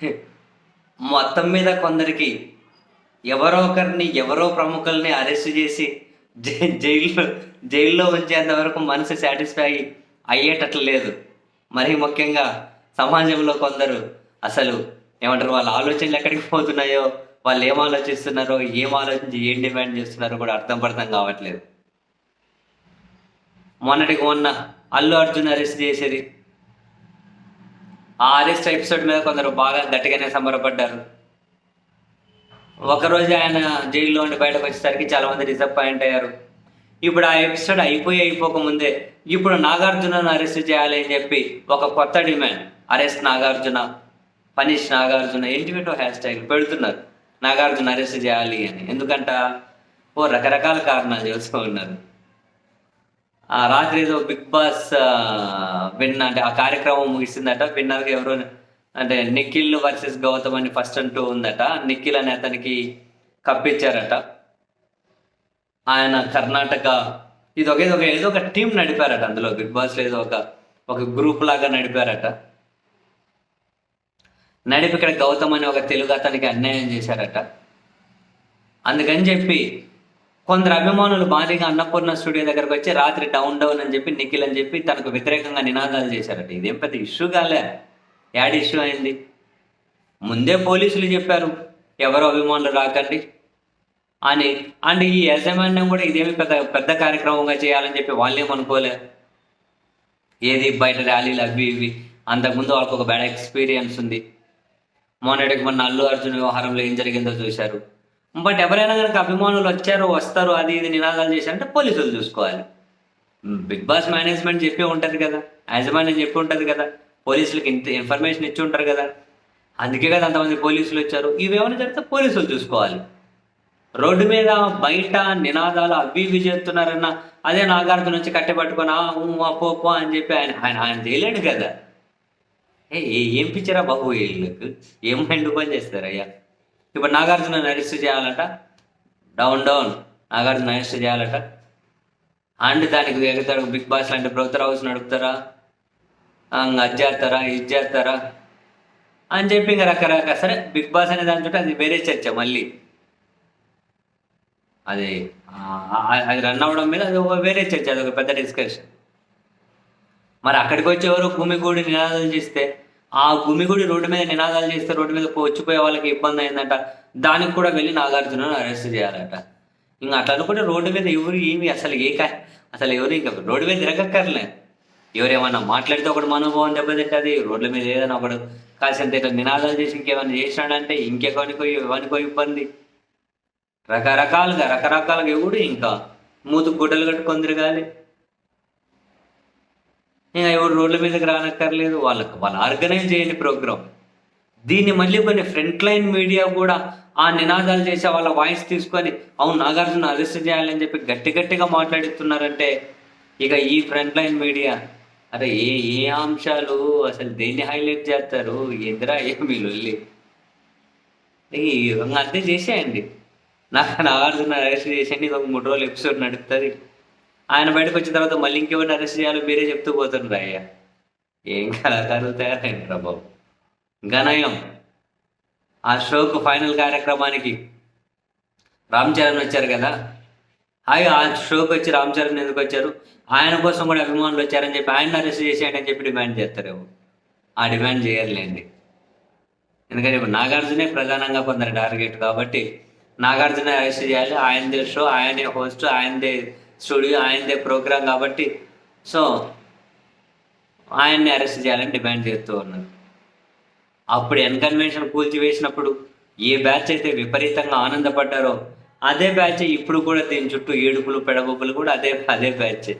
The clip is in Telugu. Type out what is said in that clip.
మొత్తం మీద కొందరికి ఎవరో ఒకరిని ఎవరో ప్రముఖుల్ని అరెస్ట్ చేసి జై- జైల్లో జైల్లో ఉంచేంత వరకు మనసు సాటిస్ఫై అయ్యేటట్లు లేదు. మరీ ముఖ్యంగా సమాజంలో కొందరు అసలు ఏమంటారు వాళ్ళ ఆలోచనలు ఎక్కడికి పోతున్నాయో వాళ్ళు ఏం ఆలోచిస్తున్నారో ఏం ఆలోచించి ఏం డిమాండ్ చేస్తున్నారో కూడా అర్థం పర్థం కావట్లేదు. మొన్నటికి మొన్న అల్లు అర్జున్ అరెస్ట్ చేసేది ఆ అరెస్ట్ ఎపిసోడ్ మీద కొందరు బాగా గట్టిగానే సంబరపడ్డారు. ఒకరోజు ఆయన జైల్లో ఉండి బయటకు వచ్చేసరికి చాలా మంది డిసప్పాయింట్ అయ్యారు. ఇప్పుడు ఆ ఎపిసోడ్ అయిపోయి అయిపోక ముందే ఇప్పుడు నాగార్జునను అరెస్ట్ చేయాలి అని చెప్పి ఒక కొత్త demand. Arrest Nagarjuna punish Nagarjuna ఏంటివేటో hash tag పెడుతున్నారు. నాగార్జున అరెస్ట్ చేయాలి అని. ఎందుకంట? ఓ రకరకాల కారణాలు చేస్తూ ఉన్నారు. ఆ రాత్రి ఏదో బిగ్ బాస్ విన్ అంటే ఆ కార్యక్రమం ముగిసిందట. విన్నర్గా ఎవరు అంటే నిఖిల్ వర్సెస్ గౌతమ్ అని ఫస్ట్ అంటూ ఉందట. నిఖిల్ అనే అతనికి కప్పిచ్చారట. ఆయన కర్ణాటక ఇది ఒక ఏదో ఒక ఏదో ఒక టీం నడిపారట అందులో. బిగ్ బాస్ ఏదో ఒక ఒక గ్రూప్ లాగా నడిపారట. నడిపి ఇక్కడ గౌతమ్ అనే ఒక తెలుగు అతనికి అన్యాయం చేశారట. అందుకని చెప్పి కొందరు అభిమానులు భారీగా అన్నపూర్ణ స్టూడియో దగ్గరకు వచ్చి రాత్రి డౌన్ డౌన్ అని చెప్పి నిఖిల్ అని చెప్పి తనకు వ్యతిరేకంగా నినాదాలు చేశారట. ఇదేం పెద్ద ఇష్యూ కాలే యాడ్ ఇష్యూ అయింది. ముందే పోలీసులు చెప్పారు ఎవరు అభిమానులు రాకండి. అని. అండ్ ఈ యాజమాన్యం కూడా ఇదేమి పెద్ద పెద్ద కార్యక్రమంగా చేయాలని చెప్పి వాళ్ళేమనుకోలే ఏది బయట ర్యాలీలు అవి ఇవి. అంతకుముందు వాళ్ళకు ఒక బ్యాడ్ ఎక్స్పీరియన్స్ ఉంది. మొన్నటికి మొన్న అల్లు అర్జున్ వ్యవహారంలో ఏం జరిగిందో చూశారు. బట్ ఎవరైనా కనుక అభిమానులు వచ్చారు వస్తారు అది ఇది నినాదాలు చేశారంటే పోలీసులు చూసుకోవాలి. బిగ్ బాస్ మేనేజ్మెంట్ చెప్పి ఉంటుంది కదా యాజమాన్యం చెప్పి ఉంటుంది కదా పోలీసులకి ఇంత ఇన్ఫర్మేషన్ ఇచ్చి ఉంటారు కదా. అందుకే కదా అంతమంది పోలీసులు వచ్చారు. ఇవేమైనా జరిగితే పోలీసులు చూసుకోవాలి. రోడ్డు మీద బయట నినాదాలు అవి ఇవి చేస్తున్నారన్న అదే నాగార్జున నుంచి కట్టె పట్టుకొని "ఆ, ఊ, ఆ, పో పో అని చెప్పి ఆయన ఆయన ఆయన చేయలేడు కదా. ఏ ఏ- ఏం పిచ్చరా బాబు వీళ్ళకు? ఏం మైండ్ పని చేస్తారయ్యా? ఇప్పుడు నాగార్జున అరెస్ట్ చేయాలట? Down down. నాగార్జున అరెస్ట్ చేయాలట. అండ్ దానికి ఎగతాడు బిగ్ బాస్ లాంటి ప్రభుత్వ హౌస్ నడుపుతారా అది చేస్తారా ఇది చేస్తారా అని చెప్పి ఇంకా రకరకాల సరే బిగ్ బాస్ అనే దాని చుట్టూ అది వేరే చర్చ మళ్ళీ. అది అది రన్ అవ్వడం మీద అది ఒక వేరే చర్చ అది ఒక పెద్ద డిస్కషన్ మరి అక్కడికి వచ్చేవారు ఎవరు గుమిగూడి నినాదాలు చేస్తే ఆ గుమిగూడి రోడ్డు మీద నినాదాలు చేస్తే రోడ్డు మీద వచ్చిపోయే వాళ్ళకి ఇబ్బంది అయిందంట. దానికి కూడా వెళ్ళి నాగార్జునను అరెస్ట్ చేయాలట. ఇంకా అట్లా అనుకుంటే రోడ్డు మీద ఎవరు ఏమి అసలు ఏ అసలు ఎవరు ఇంకా రోడ్డు మీద తిరగక్కర్లే. ఎవరు ఏమన్నా మాట్లాడితే ఒకటి మనోభావం దెబ్బతింటుంది రోడ్ల మీద ఏదైనా ఒకడు కాసేంత ఇట్లా నినాదాలు చేసి ఇంకేమైనా చేసినాడంటే ఇంకెవరికో ఎవరికో ఇబ్బంది? రకరకాలుగా రకరకాలుగా ఎవడు ఇంకా మూతు గుడ్డలు కట్టుకొని తిరగాలి. ఇంకా ఎవరు రోడ్ల మీదకి రానక్కర్లేదు వాళ్ళకి వాళ్ళు ఆర్గనైజ్ చేయని ప్రోగ్రామ్ దీన్ని మళ్ళీ కొన్ని ఫ్రంట్ లైన్ మీడియా కూడా ఆ నినాదాలు చేసే వాళ్ళ వాయిస్ తీసుకొని అవును నాగార్జున అరెస్ట్ చేయాలని చెప్పి గట్టి గట్టిగా మాట్లాడుతున్నారంటే ఇక ఈ ఫ్రంట్ లైన్ మీడియా అరే ఏ ఏ అంశాలు అసలు దేన్ని హైలైట్ చేస్తారు? ఎదురా ఏమి లొల్లి? ఈ విధంగా అంతే చేసేయండి. నాకు నాగార్జున అరెస్ట్ చేసేయండి ఇది ఒక మూడు రోజులు ఎపిసోడ్ నడుపుతుంది. ఆయన బయటకు వచ్చిన తర్వాత మళ్ళీ ఇంకెవరిని అరెస్ట్ చేయాలో మీరే చెప్తూ పోతున్నారు అయ్యా. ఏం కళాకారులు తయారైంది ప్రభావం గణయం ఆ షోకు ఫైనల్ కార్యక్రమానికి రామ్ చరణ్ వచ్చారు కదా. హాయ్ ఆ షోకి వచ్చి రామ్ చరణ్ ఎందుకు వచ్చారు? ఆయన కోసం కూడా అభిమానులు వచ్చారని చెప్పి ఆయన అరెస్ట్ చేసేయండి అని చెప్పి డిమాండ్ చేస్తారేమో ఆ డిమాండ్ చేయర్లేండి. ఎందుకంటే ఇప్పుడు నాగార్జునే ప్రధానంగా కొందరు టార్గెట్ కాబట్టి నాగార్జున అరెస్ట్ చేయాలి. ఆయనదే షో ఆయనే హోస్ట్ ఆయనదే స్టూడియో ఆయనదే ప్రోగ్రామ్ కాబట్టి. సో ఆయన్ని అరెస్ట్ చేయాలని డిమాండ్ చేస్తూ ఉన్నారు. అప్పుడు ఎన్కన్వెన్షన్ కూల్చివేసినప్పుడు ఏ బ్యాచ్ అయితే విపరీతంగా ఆనందపడ్డారో అదే బ్యాచ్ ఇప్పుడు కూడా దీని చుట్టూ ఏడుపులు పెడబొబ్బులు కూడా అదే అదే బ్యాచే.